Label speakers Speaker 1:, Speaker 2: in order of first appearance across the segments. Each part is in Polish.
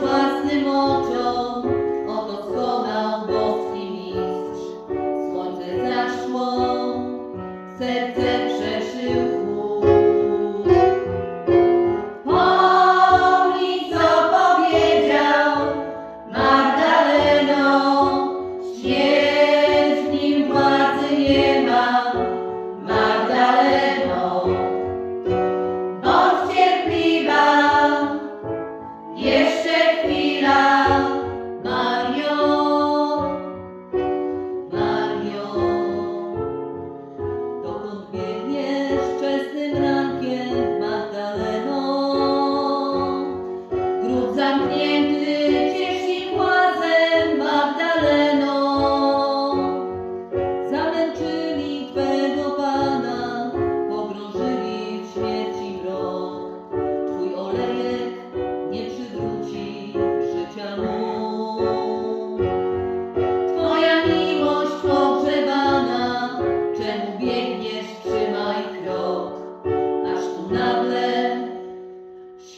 Speaker 1: własnym oczom,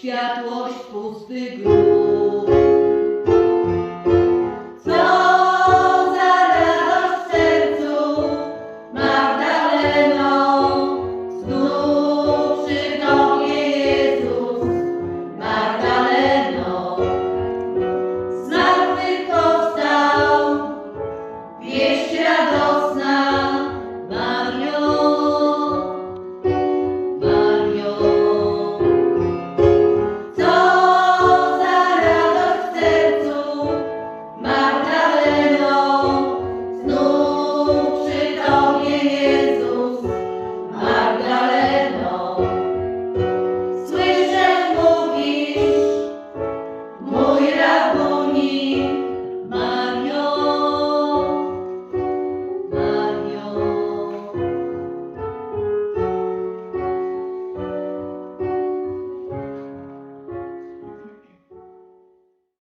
Speaker 1: światłość pusty grób.